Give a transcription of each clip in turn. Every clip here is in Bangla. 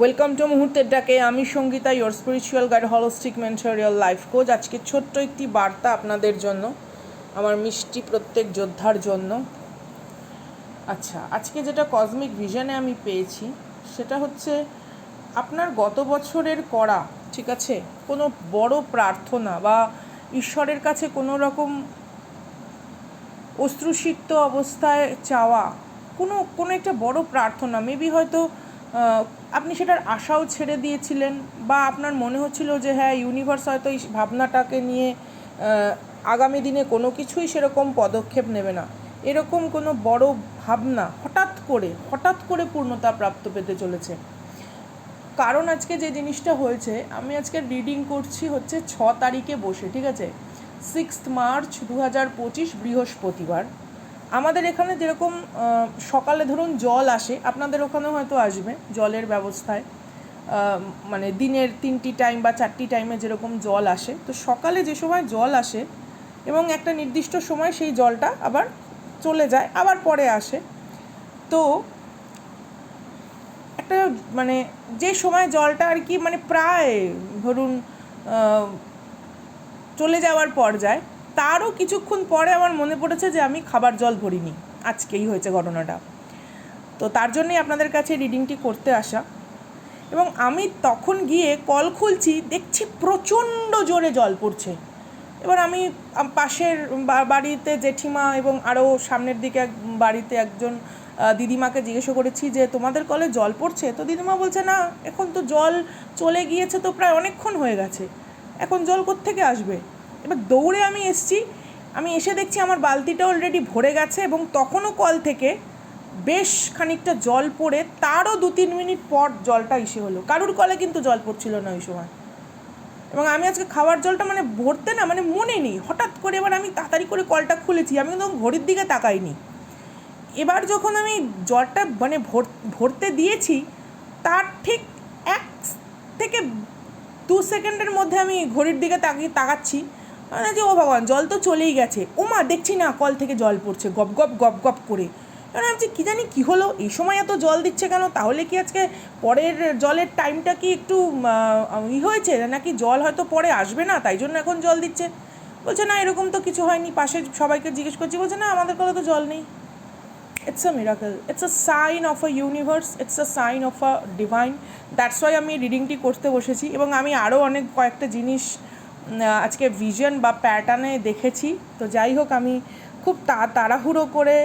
ওয়েলকাম টু মুহূর্তের ডাকে, আমি Sangeeta your spiritual guide holistic mentorial life coach আজকে ছোট্ট একটি বার্তা আপনাদের জন্য, আমার মিষ্টি প্রত্যেক যোদ্ধার জন্য। আচ্ছা আজকে যেটা কসমিক ভিশনে আমি পেয়েছি, সেটা হচ্ছে আপনার গত বছরের করা, ঠিক আছে? কোনো বড় প্রার্থনা বা ঈশ্বরের কাছে কোনো রকম অশ্রুসিক্ত অবস্থায় চাওয়া, কোনো কোনো একটা বড় প্রার্থনা মেবি হয়তো আপনি সেটার আশাও ছেড়ে দিয়েছিলেন বা আপনার মনে হচ্ছিল যে হ্যাঁ ইউনিভার্স হয়তো এই ভাবনাটাকে নিয়ে আগামী দিনে কোনো কিছুই সেরকম পদক্ষেপ নেবে না। এরকম কোনো বড় ভাবনা হঠাৎ করে হঠাৎ করে পূর্ণতা প্রাপ্ত পেতে চলেছে। কারণ আজকে যে জিনিসটা হয়েছে, আমি আজকে রিডিং করছি হচ্ছে ছ তারিখে বসে, ঠিক আছে? সিক্সথ মার্চ দু হাজার পঁচিশ বৃহস্পতিবার। আমাদের এখানে যেরকম সকালে ধরুন জল আসে, আপনাদের ওখানেও হয়তো আসবে জলের ব্যবস্থায়। মানে দিনের তিনটি টাইম বা চারটি টাইমে যেরকম জল আসে। তো সকালে যে সময় জল আসে এবং একটা নির্দিষ্ট সময় সেই জলটা আবার চলে যায়, আবার পরে আসে। তো একটা মানে যে সময় জলটা আর কি মানে প্রায় ধরুন চলে যাওয়ার পর্যায়ে তারও কিছুক্ষণ পরে আমার মনে পড়েছে যে আমি খাবার জল ভরিনি। আজকেই হয়েছে ঘটনাটা। তো তার জন্যই আপনাদের কাছে রিডিংটি করতে আসা। এবং আমি তখন গিয়ে কল খুলছি, দেখছি প্রচণ্ড জোরে জল পড়ছে। এবার আমি পাশের বাড়িতে জেঠিমা এবং আরও সামনের দিকে এক, বাড়িতে একজন দিদিমাকে জিজ্ঞেস করেছি যে, তোমাদের কলে জল পড়ছে? তো দিদিমা বলছে, না, এখন তো জল চলে গিয়েছে তো প্রায় অনেকক্ষণ হয়ে গেছে। এখন জল কোত্থেকে আসবে? এবার দৌড়ে আমি এসছি, আমি এসে দেখছি আমার বালতিটা অলরেডি ভরে গেছে এবং তখনও কল থেকে বেশ খানিকটা জল পড়ে, তারও দু তিন মিনিট পর জলটা ইসে হলো। কারুর কলে কিন্তু জল পড়ছিল না ওই সময়। এবং আমি আজকে খাওয়ার জলটা মানে ভরতে না মানে মনে নেই। হঠাৎ করে এবার আমি তাড়াতাড়ি করে কলটা খুলেছি, আমি কিন্তু ঘড়ির দিকে তাকাইনি। এবার যখন আমি জলটা মানে ভর, ভরতে দিয়েছি, তার ঠিক এক থেকে দু সেকেন্ডের মধ্যে আমি ঘড়ির দিকে তাকিয়ে তাকাচ্ছি। যে ও ভগবান, জল তো চলেই গেছে। ও মা দেখছি না কল থেকে জল পড়ছে, গপ গপ গপ গপ করে। আমি ভাবছি, কী জানি কী হলো? এই সময় এত জল দিচ্ছে কেন? তাহলে কি আজকে পরের জলের টাইমটা কি একটু ই হয়েছে? নাকি জল হয়তো পরে আসবে না, তাই জন্য এখন জল দিচ্ছে? বলছে, না, এরকম তো কিছু হয়নি। পাশে সবাইকে জিজ্ঞেস করছি, বলছে, না, আমাদের কলে তো জল নেই। It's a miracle it's a sign of a universe it's a sign of a divine that's why আমি রিডিংটি করতে বসেছি। এবং আমি আরও অনেক কয়েকটা জিনিস আজকে ভিশন বা প্যাটার্নে দেখেছি। তো যাই হোক, আমি খুব তা, তাড়াহুড়ো করে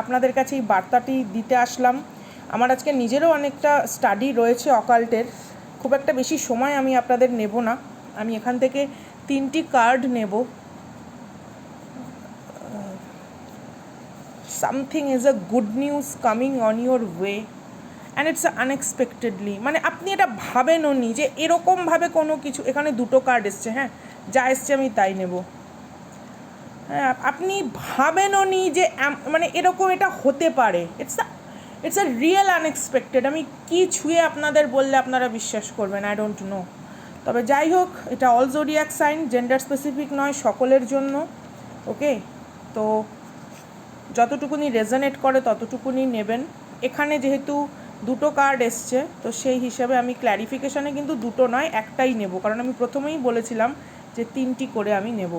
আপনাদের কাছে এই বার্তাটি দিতে আসলাম। আমার আজকে নিজেরও অনেকটা স্টাডি রয়েছে অকাল্টের খুব একটা বেশি সময় আমি আপনাদের নেব না। আমি এখান থেকে তিনটি কার্ড নেব। something is a good news coming on your way and it's unexpectedly মানে আপনি এটা ভাবেনও নি যে এরকমভাবে কোনো কিছু, এখানে দুটো কার্ড এসছে হ্যাঁ? যা এসছে আমি তাই নেব। হ্যাঁ আপনি ভাবেনও নি যে মানে এরকম এটা হতে পারে। It's it's a real unexpected আমি কি ছুঁয়ে আপনাদের বললে আপনারা বিশ্বাস করবেন আই ডোন্ট নো তবে যাই হোক, এটা all zodiac sign gender specific নয়, সকলের জন্য ওকে তো যতটুকুনি রেজনেট করে, ততটুকুনি নেবেন। এখানে যেহেতু দুটো কার্ড এসছে, তো সেই হিসাবে আমি ক্ল্যারিফিকেশানে কিন্তু দুটো নয়, একটাই নেব। কারণ আমি প্রথমেই বলেছিলাম যে তিনটি করে আমি নেব।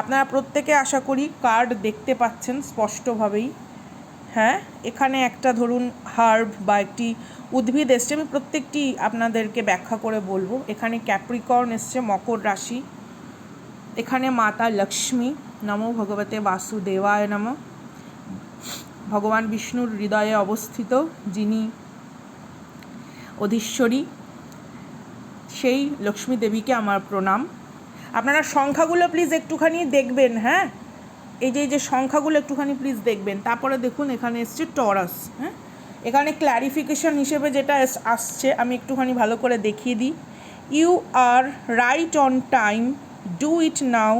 আপনারা প্রত্যেকে আশা করি কার্ড দেখতে পাচ্ছেন স্পষ্টভাবেই। হ্যাঁ এখানে একটা ধরুন হার্ব বা একটি উদ্ভিদ এসছে, আমি প্রত্যেকটি আপনাদেরকে ব্যাখ্যা করে বলব। এখানে ক্যাপ্রিকর্ন এসছে, মকর রাশি। এখানে মাতা লক্ষ্মী, নমো ভগবতে বাসুদেবায় নম। ভগবান বিষ্ণুর হৃদয়ে অবস্থিত, যিনি অধীশ্বরী, সেই লক্ষ্মী দেবীকে আমার প্রণাম। আপনারা সংখ্যাগুলো প্লিজ একটুখানি দেখবেন হ্যাঁ? এই যে এই যে সংখ্যাগুলো একটুখানি প্লিজ দেখবেন। তারপরে দেখুন, এখানে এসছে টরাস হ্যাঁ? এখানে ক্ল্যারিফিকেশন হিসেবে যেটা আসছে, আমি একটুখানি ভালো করে দেখিয়ে দিই। You are right on time do it now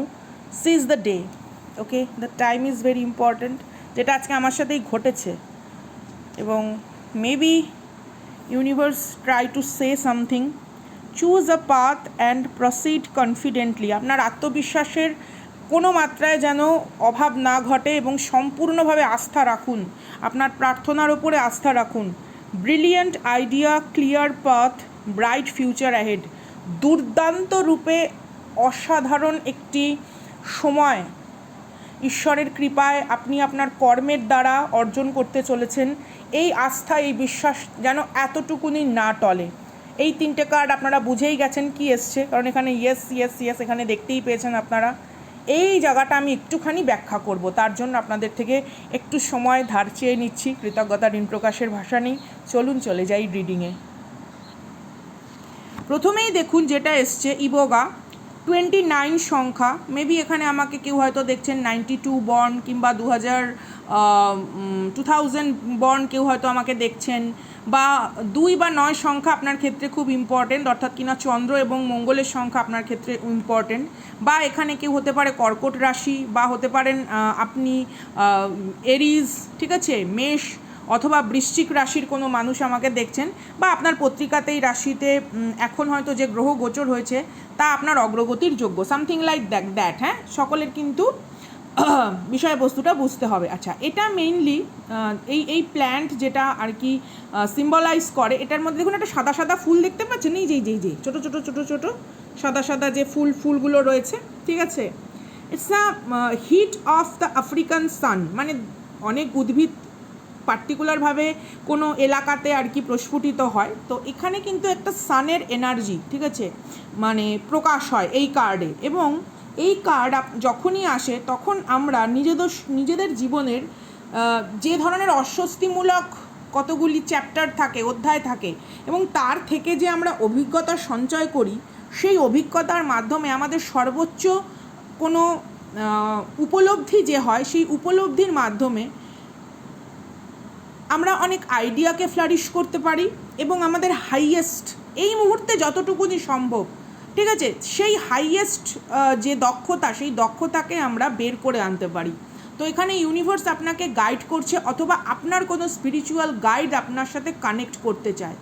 seize the day okay the time is very important যেটা আজকে আমার সাথেই ঘটেছে। এবং maybe universe try to say something choose a path and proceed confidently আপনার আত্মবিশ্বাসের কোনো মাত্রায় যেন অভাব না ঘটে এবং সম্পূর্ণভাবে আস্থা রাখুন। আপনার প্রার্থনার ওপরে আস্থা রাখুন। Brilliant idea clear path bright future ahead দুর্দান্ত রূপে অসাধারণ একটি সময় ঈশ্বরের কৃপায় আপনি আপনার কর্মের দ্বারা অর্জন করতে চলেছেন। এই আস্থা, এই বিশ্বাস যেন এতটুকুনি না টলে। এই তিনটে কার্ড আপনারা বুঝেই গেছেন কি এসছে, কারণ এখানে ইয়েস ইয়েস ইয়েস এখানে দেখতেই পেয়েছেন আপনারা। এই জায়গাটা আমি একটুখানি ব্যাখ্যা করব, তার জন্য আপনাদের থেকে একটু সময় ধার চেয়ে নিচ্ছি। কৃতজ্ঞতা, ঋণ প্রকাশের ভাষা নেই। চলুন চলে যাই রিডিংয়ে প্রথমেই দেখুন যেটা এসছে, ইবোগা। টোয়েন্টি নাইন সংখ্যা মেবি এখানে আমাকে কেউ হয়তো দেখছেন নাইনটি টু বর্ন কিংবা দু হাজার টু থাউজেন্ড বর্ন কেউ হয়তো আমাকে দেখছেন, বা দুই বা নয় সংখ্যা আপনার ক্ষেত্রে খুব ইম্পর্টেন্ট অর্থাৎ কিনা চন্দ্র এবং মঙ্গলের সংখ্যা আপনার ক্ষেত্রে ইম্পর্টেন্ট বা এখানে কেউ হতে পারে কর্কট রাশি, বা হতে পারেন আপনি এরিজ, ঠিক আছে, মেষ অথবা বৃশ্চিক রাশির কোনো মানুষ আমাকে দেখছেন বা আপনার পত্রিকাতেই রাশিতে এখন হয়তো যে গ্রহ গোচর হয়েছে, তা আপনার অগ্রগতির যোগ্য। সামথিং লাইক দ্যাট দ্যাট হ্যাঁ? সকলের কিন্তু বিষয়বস্তুটা বুঝতে হবে। আচ্ছা এটা মেইনলি এই এই প্ল্যান্ট যেটা আর কি সিম্বলাইজ করে, এটার মধ্যে দেখুন একটা সাদা সাদা ফুল দেখতে পাচ্ছেন? এই যেই যেই যেই ছোটো ছোটো ছোটো ছোটো, সাদা সাদা যে ফুল, ফুলগুলো রয়েছে, ঠিক আছে? It's a heat of the African sun মানে অনেক উদ্ভিদ পার্টিকুলারভাবে কোনো এলাকাতে আর কি প্রস্ফুটিত হয়। তো এখানে কিন্তু একটা সানের এনার্জি ঠিক আছে? মানে প্রকাশ হয় এই কার্ডে এবং এই কার্ড যখনই আসে, তখন আমরা নিজেদের নিজেদের জীবনের যে ধরনের অস্বস্তিমূলক কতগুলি চ্যাপ্টার থাকে, অধ্যায় থাকে, এবং তার থেকে যে আমরা অভিজ্ঞতা সঞ্চয় করি, সেই অভিজ্ঞতার মাধ্যমে আমাদের সর্বোচ্চ কোনো উপলব্ধি যে হয়, সেই উপলব্ধির মাধ্যমে আমরা অনেক আইডিয়াকে ফ্লারিশ করতে পারি এবং আমাদের হাইয়েস্ট এই মুহূর্তে যতটুকুনি সম্ভব, ঠিক আছে? সেই হাইয়েস্ট যে দক্ষতা, সেই দক্ষতাকে আমরা বের করে আনতে পারি। তো এখানে ইউনিভার্স আপনাকে গাইড করছে অথবা আপনার কোনো স্পিরিচুয়াল গাইড আপনার সাথে কানেক্ট করতে চায়।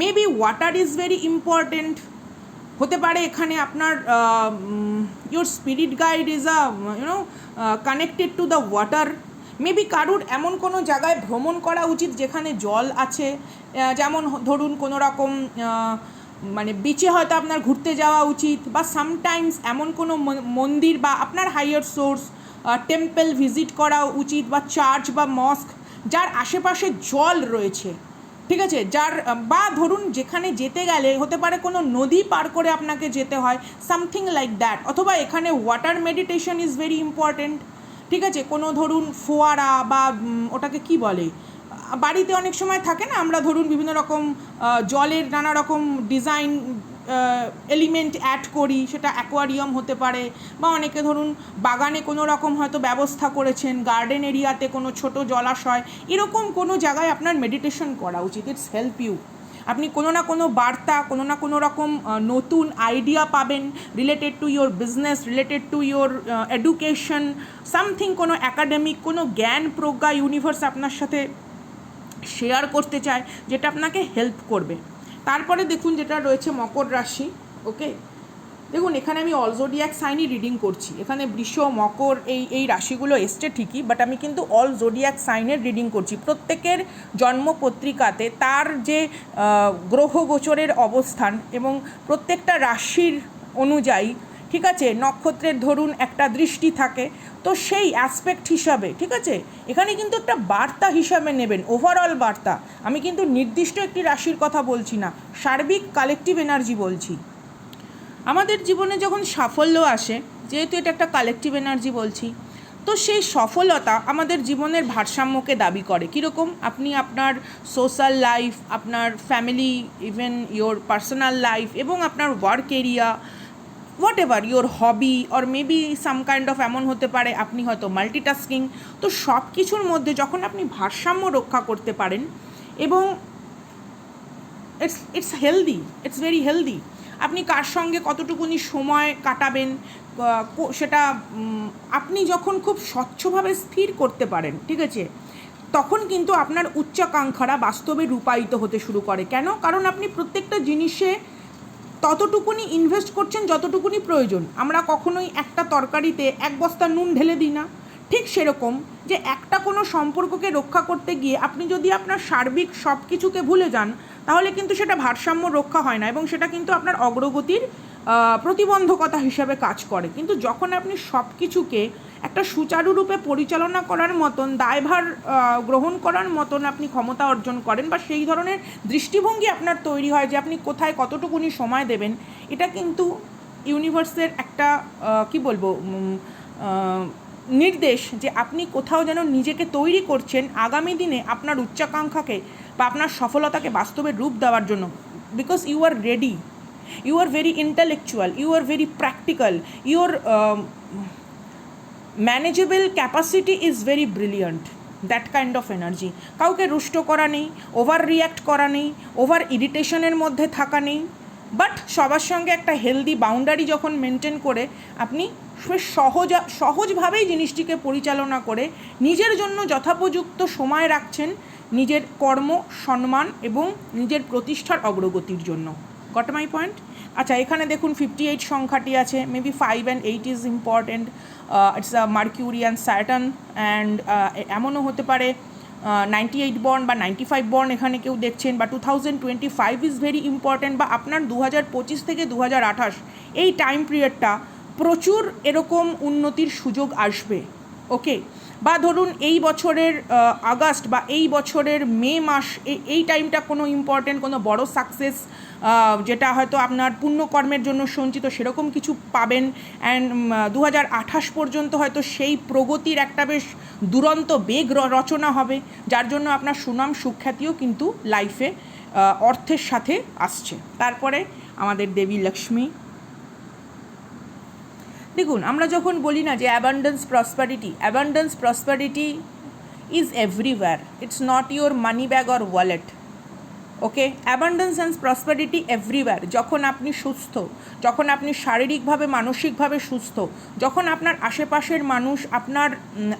Maybe water is very important হতে পারে এখানে আপনার your spirit guide is a you know connected to the water maybe কারুর এমন কোনো জায়গায় ভ্রমণ করা উচিত যেখানে জল আছে যেমন ধরুন কোনো রকম মানে বিচে হয়তো আপনার ঘুরতে যাওয়া উচিত বা সামটাইমস এমন কোনো মন্দির বা আপনার হাইয়ার সোর্স টেম্পল ভিজিট করা উচিত বা চার্চ বা মস্ক যার আশেপাশে জল রয়েছে, ঠিক আছে? যার, বা ধরুন যেখানে যেতে গেলে হতে পারে কোনো নদী পার করে আপনাকে যেতে হয় সামথিং লাইক দ্যাট অথবা এখানে water meditation is very important ঠিক আছে, কোনো ধরুন ফোয়ারা বা ওটাকে কি বলে? বাড়িতে অনেক সময় থাকে না, আমরা ধরুন বিভিন্ন রকম জলের নানা রকম ডিজাইন এলিমেন্ট অ্যাড করি, সেটা অ্যাকোয়ারিয়াম হতে পারে, বা অনেকে ধরুন বাগানে কোনো রকম হয়তো ব্যবস্থা করেছেন, গার্ডেন এরিয়াতে কোনো ছোট জলাশয়, এরকম কোনো জায়গায় আপনার মেডিটেশন করা উচিত, ইটস হেল্প ইউ। আপনি কোনো না কোনো বার্তা, কোনো না কোনো রকম নতুন আইডিয়া পাবেন related to your business related to your education something কোনো অ্যাকাডেমিক কোনো জ্ঞান প্রজ্ঞা ইউনিভার্স আপনার সাথে শেয়ার করতে চায়, যেটা আপনাকে হেল্প করবে। তারপরে দেখুন যেটা রয়েছে মকর রাশি ওকে দেখুন, এখানে আমি অল জোডিয়াক সাইনই রিডিং করছি। এখানে বৃষ, মকর, এই এই রাশিগুলো এসছে ঠিকই বাট আমি কিন্তু অল জোডিয়াক সাইনের রিডিং করছি। প্রত্যেকের জন্ম পত্রিকাতে তার যে গ্রহ গোচরের অবস্থান এবং প্রত্যেকটা রাশির অনুযায়ী, ঠিক আছে, নক্ষত্রের ধরুন একটা দৃষ্টি থাকে, তো সেই অ্যাসপেক্ট হিসাবে, ঠিক আছে, এখানে কিন্তু একটা বার্তা হিসাবে নেবেন ওভারঅল বার্তা। আমি কিন্তু নির্দিষ্ট একটি রাশির কথা বলছি না, সার্বিক কালেকটিভ এনার্জি বলছি। আমাদের জীবনে যখন সাফল্য আসে, যেহেতু এটা একটা কালেকটিভ এনার্জি বলছি, তো সেই সফলতা আমাদের জীবনের ভারসাম্যকে দাবি করে। কীরকম? আপনি আপনার সোশ্যাল লাইফ আপনার family even your personal life এবং আপনার work area whatever your hobby or maybe some kind of এমন হতে পারে, আপনি হয়তো মাল্টিটাস্কিং তো সব কিছুর মধ্যে যখন আপনি ভারসাম্য রক্ষা করতে পারেন এবং it's it's healthy it's very healthy আপনি কার সঙ্গে কতটুকুনি সময় কাটাবেন সেটা আপনি যখন খুব স্বচ্ছভাবে স্থির করতে পারেন, ঠিক আছে, তখন কিন্তু আপনার উচ্চাকাঙ্ক্ষারা বাস্তবে রূপায়িত হতে শুরু করে। কেন? কারণ আপনি প্রত্যেকটা জিনিসে ততটুকুনি ইনভেস্ট করছেন যতটুকুনি প্রয়োজন। আমরা কখনোই একটা তরকারিতে এক বস্তা নুন ঢেলে দিই না। ঠিক সেরকম যে একটা কোনো সম্পর্ককে রক্ষা করতে গিয়ে আপনি যদি আপনার সার্বিক সব কিছুকে ভুলে যান তাহলে কিন্তু সেটা ভারসাম্য রক্ষা হয় না এবং সেটা কিন্তু আপনার অগ্রগতির প্রতিবন্ধকতা হিসাবে কাজ করে। কিন্তু যখন আপনি সব কিছুকে একটা সুচারুরূপে পরিচালনা করার মতন, দায়ভার গ্রহণ করার মতন আপনি ক্ষমতা অর্জন করেন বা সেই ধরনের দৃষ্টিভঙ্গি আপনার তৈরি হয় যে আপনি কোথায় কতটুকুনি সময় দেবেন, এটা কিন্তু ইউনিভার্সের একটা কি বলব নির্দেশ যে আপনি কোথাও যেন নিজেকে তৈরি করছেন, আগামী দিনে আপনার উচ্চাকাঙ্ক্ষাকে বা আপনার সফলতাকে বাস্তবে রূপ দেওয়ার জন্য because you are ready you are very intellectual you are very practical your manageable capacity is very brilliant that kind of energy কাউকে রুষ্ট করা নেই ওভার রিয়্যাক্ট করা নেই ওভার ইরিটেশনের মধ্যে থাকা নেই বাট সবার সঙ্গে একটা হেলদি বাউন্ডারি যখন মেনটেন করে, আপনি সহজ, সহজভাবেই জিনিসটিকে পরিচালনা করে, নিজের জন্য যথোপযুক্ত সময় রাখছেন নিজের কর্ম, সম্মান এবং নিজের প্রতিষ্ঠার অগ্রগতির জন্য। গট মাই পয়েন্ট আচ্ছা এখানে দেখুন ফিফটি এইট সংখ্যাটি আছে maybe five and eight is important it's a Mercury and Saturn and এমনও হতে পারে নাইনটি এইট বর্ন বা নাইনটি ফাইভ বর্ন এখানে কেউ দেখছেন, বা two thousand twenty five is very important বা আপনার দু হাজার পঁচিশ থেকে দু হাজার আঠাশ, এই টাইম পিরিয়ডটা প্রচুর এরকম উন্নতির সুযোগ আসবে। ওকে বা ধরুন এই বছরের আগস্ট বা এই বছরের মে মাস এই টাইমটা কোনো ইম্পর্টেন্ট কোনো বড় সাকসেস যেটা হয়তো আপনার পুণ্যকর্মের জন্য সঞ্চিত সেরকম কিছু পাবেন। অ্যান্ড দু হাজার আঠাশ পর্যন্ত হয়তো সেই প্রগতির একটা বেশ দুরন্ত বেগ রচনা হবে, যার জন্য আপনার সুনাম সুখ্যাতিও কিন্তু লাইফে অর্থের সাথে আসছে। তারপরে আমাদের দেবী লক্ষ্মী দেখুন, আমরা যখন বলি না যে abundance prosperity abundance prosperity is everywhere it's not your money bag or wallet okay abundance and prosperity everywhere যখন আপনি সুস্থ, যখন আপনি শারীরিকভাবে, মানসিকভাবে সুস্থ, যখন আপনার আশেপাশের মানুষ আপনার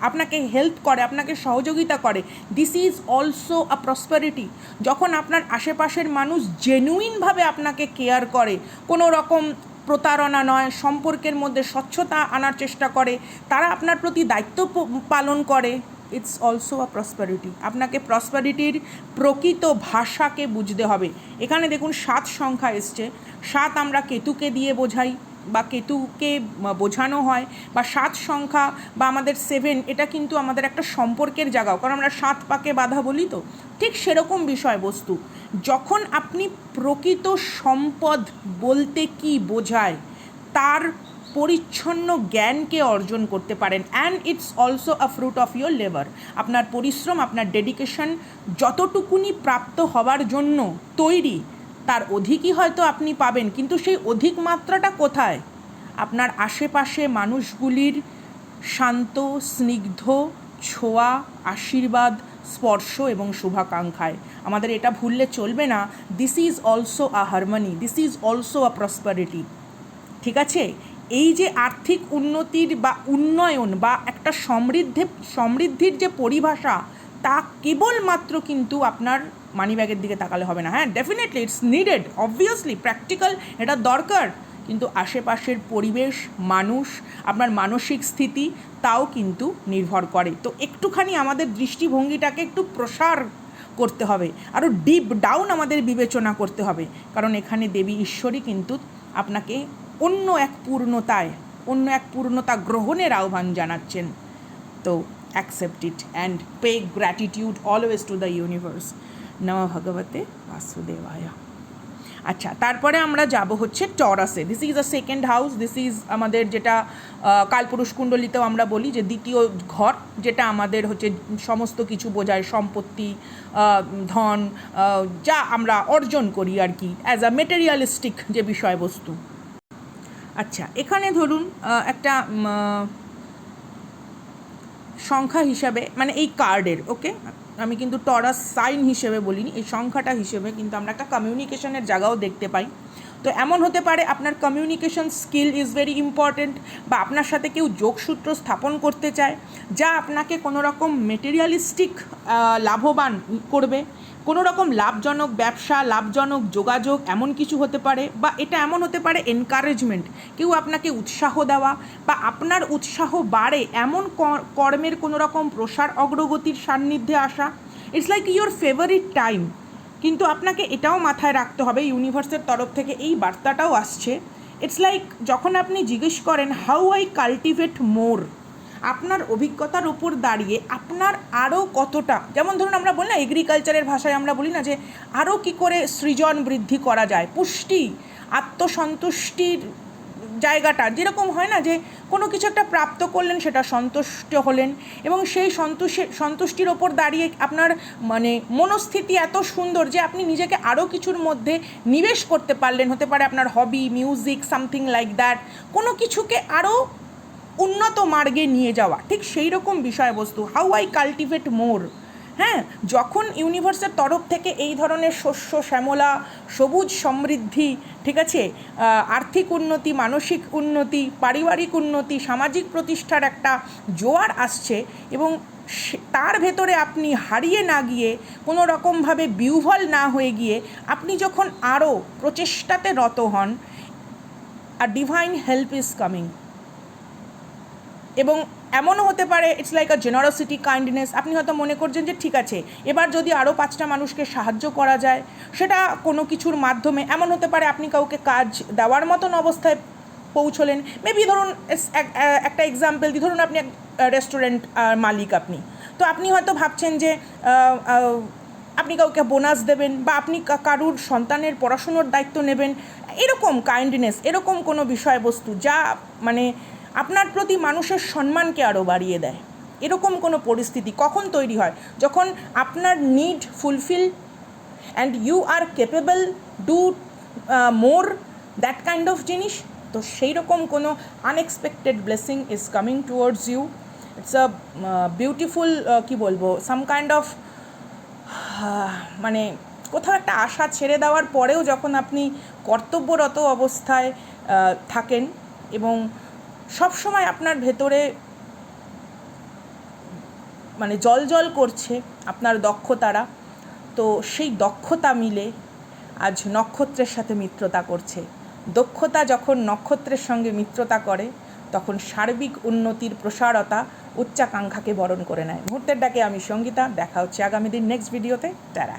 আপনাকে হেল্প করে, আপনাকে সহযোগিতা করে this is also a prosperity যখন আপনার আশেপাশের মানুষ জেনুইনভাবে আপনাকে কেয়ার করে, কোনো রকম প্রতারণা নয়, সম্পর্কের মধ্যে স্বচ্ছতা আনার চেষ্টা করে। তারা আপনার প্রতি দায়িত্ব পালন করে। ইটস অলসো আ প্রসপারিটি আপনাকে প্রসপারিটির প্রকৃত ভাষাকে বুঝতে হবে। এখানে দেখুন সাত সংখ্যা এসছে। সাত আমরা কেতুকে দিয়ে বোঝাই। বা কেতুকে বোঝানো হয় বা সাত সংখ্যা বা আমাদের সেভেন এটা কিন্তু আমাদের একটা সম্পর্কের জায়গাও। কারণ আমরা সাত পাকে বাধা বলি তো। ঠিক সেরকম বিষয়বস্তু। যখন আপনি প্রকৃত সম্পদ বলতে কি বোঝায়, তার পরিচ্ছন্ন জ্ঞানকে অর্জন করতে পারেন। And it's also a fruit of your labour আপনার পরিশ্রম, আপনার ডেডিকেশন যতটুকুনি প্রাপ্ত হওয়ার জন্য তৈরি তার অধিকই হয়তো আপনি পাবেন, কিন্তু সেই অধিক মাত্রাটা কোথায়? আপনার আশেপাশে মানুষগুলির শান্ত, স্নিগ্ধ, ছোঁয়া, আশীর্বাদ, স্পর্শ এবং শুভাকাঙ্ক্ষায়। আমাদের এটা ভুললে চলবে না। This is also a harmony this is also a prosperity ঠিক আছে? এই যে আর্থিক উন্নতির বা উন্নয়ন বা একটা সমৃদ্ধি, সমৃদ্ধির যে পরিভাষা তা কেবলমাত্র কিন্তু আপনার মানিব্যাগের দিকে তাকালে হবে না। হ্যাঁ definitely it's needed obviously practical এটা দরকার। কিন্তু আশেপাশের পরিবেশ, মানুষ, আপনার মানসিক স্থিতি, তাও কিন্তু নির্ভর করে। তো একটুখানি আমাদের দৃষ্টিভঙ্গিটাকে একটু প্রসার করতে হবে আরও ডিপ ডাউন আমাদের বিবেচনা করতে হবে। কারণ এখানে দেবী ঈশ্বরই কিন্তু আপনাকে অন্য এক পূর্ণতায়, অন্য এক পূর্ণতা গ্রহণের আহ্বান জানাচ্ছেন। তো accept it and pay gratitude always to the universe নম ভগবতে বাসুদেবায়া আচ্ছা তারপরে আমরা যাব হচ্ছে টরাসে this is a second house this is আমাদের যেটা কালপুরুষ কুণ্ডলিতেও আমরা বলি যে দ্বিতীয় ঘর, যেটা আমাদের হচ্ছে সমস্ত কিছু বোঝায়, সম্পত্তি ধন যা আমরা অর্জন করি আর কি অ্যাজ আ মেটেরিয়ালিস্টিক যে বিষয়বস্তু। আচ্ছা এখানে ধরুন একটা সংখ্যা হিসাবে মানে এই কার্ডের ওকে আমি কিন্তু টরাস সাইন হিসেবে বলিনি, এই সংখ্যাটা হিসেবে কিন্তু আমরা একটা কমিউনিকেশনের জায়গাও দেখতে পাই। তো এমন হতে পারে আপনার communication skill is very important বা আপনার সাথে কেউ যোগসূত্র স্থাপন করতে চায়, যা আপনাকে কোনো রকম মেটেরিয়ালিস্টিক লাভবান করবে। কোনো রকম লাভজনক ব্যবসা, লাভজনক যোগাযোগ এমন কিছু হতে পারে বা এটা এমন হতে পারে এনকারেজমেন্ট কেউ আপনাকে উৎসাহ দেওয়া বা আপনার উৎসাহ বাড়ে এমন কর্মের কোনো রকম প্রসার অগ্রগতির সান্নিধ্যে আসা it's like your favourite time কিন্তু আপনাকে এটাও মাথায় রাখতে হবে ইউনিভার্সের তরফ থেকে এই বার্তাটাও আসছে ইটস লাইক যখন আপনি জিজ্ঞেস করেন হাউ আই কাল্টিভেট মোর আপনার অভিজ্ঞতার উপর দাঁড়িয়ে আপনার আরও কতটা, যেমন ধরুন আমরা বলি না এগ্রিকালচারের ভাষায় আমরা বলি না যে আরও কী করে সৃজন বৃদ্ধি করা যায়, পুষ্টি, আত্মসন্তুষ্টির জায়গাটা, যেরকম হয় না যে কোনো কিছু একটা প্রাপ্ত করলেন সেটা সন্তুষ্ট হলেন এবং সেই সন্তুষ্টি, সন্তুষ্টির ওপর দাঁড়িয়ে আপনার মানে মনস্থিতি এত সুন্দর যে আপনি নিজেকে আরও কিছুর মধ্যে নিবেশ করতে পারলেন, হতে পারে আপনার hobby music something like that কোনো কিছুকে আরও উন্নত মার্গে নিয়ে যাওয়া। ঠিক সেই রকম বিষয়বস্তু। হাউ আই কাল্টিভেট মোর হ্যাঁ যখন ইউনিভার্সের তরফ থেকে এই ধরনের শস্য, শ্যামলা, সবুজ সমৃদ্ধি, ঠিক আছে আর্থিক উন্নতি, মানসিক উন্নতি, পারিবারিক উন্নতি, সামাজিক প্রতিষ্ঠার একটা জোয়ার আসছে এবং তার ভেতরে আপনি হারিয়ে না গিয়ে, কোনো রকমভাবে বিউভল না হয়ে গিয়ে, আপনি যখন আরও প্রচেষ্টাতে রত হন আর ডিভাইন হেল্প ইজ কামিং এবং এমনও হতে পারে it's like a generosity kindness আপনি হয়তো মনে করছেন যে ঠিক আছে, এবার যদি আরও পাঁচটা মানুষকে সাহায্য করা যায়, সেটা কোনো কিছুর মাধ্যমে, এমন হতে পারে আপনি কাউকে কাজ দেওয়ার মতন অবস্থায় পৌঁছলেন মেবি ধরুন একটা এক্সাম্পল দিই ধরুন আপনি এক রেস্টুরেন্ট মালিক আপনি, তো আপনি হয়তো ভাবছেন যে আপনি কাউকে বোনাস দেবেন বা আপনি কারুর সন্তানের পড়াশুনোর দায়িত্ব নেবেন, এরকম কাইন্ডনেস এরকম কোনো বিষয়বস্তু যা মানে আপনার প্রতি মানুষের সম্মানকে আরও বাড়িয়ে দেয়। এরকম কোনো পরিস্থিতি কখন তৈরি হয়? যখন আপনার need fulfil and you are capable do more that kind of জিনিস, তো সেই রকম কোনো unexpected blessing is coming towards you it's a beautiful কী বলব সাম কাইন্ড অফ মানে কোথাও একটা আশা ছেড়ে দেওয়ার পরেও যখন আপনি কর্তব্যরত অবস্থায় থাকেন এবং সবসময় আপনার ভেতরে মানে জল জল করছে আপনার দক্ষতারা। তো সেই দক্ষতা মিলে আজ নক্ষত্রের সাথে মিত্রতা করছে। দক্ষতা যখন নক্ষত্রের সঙ্গে মিত্রতা করে, তখন সার্বিক উন্নতির প্রসারতা উচ্চাকাঙ্ক্ষাকে বরণ করে নেয়। মুহূর্তের ডাকে আমি সঙ্গীতা, দেখা হচ্ছে আগামী দিন নেক্সট ভিডিওতে তারা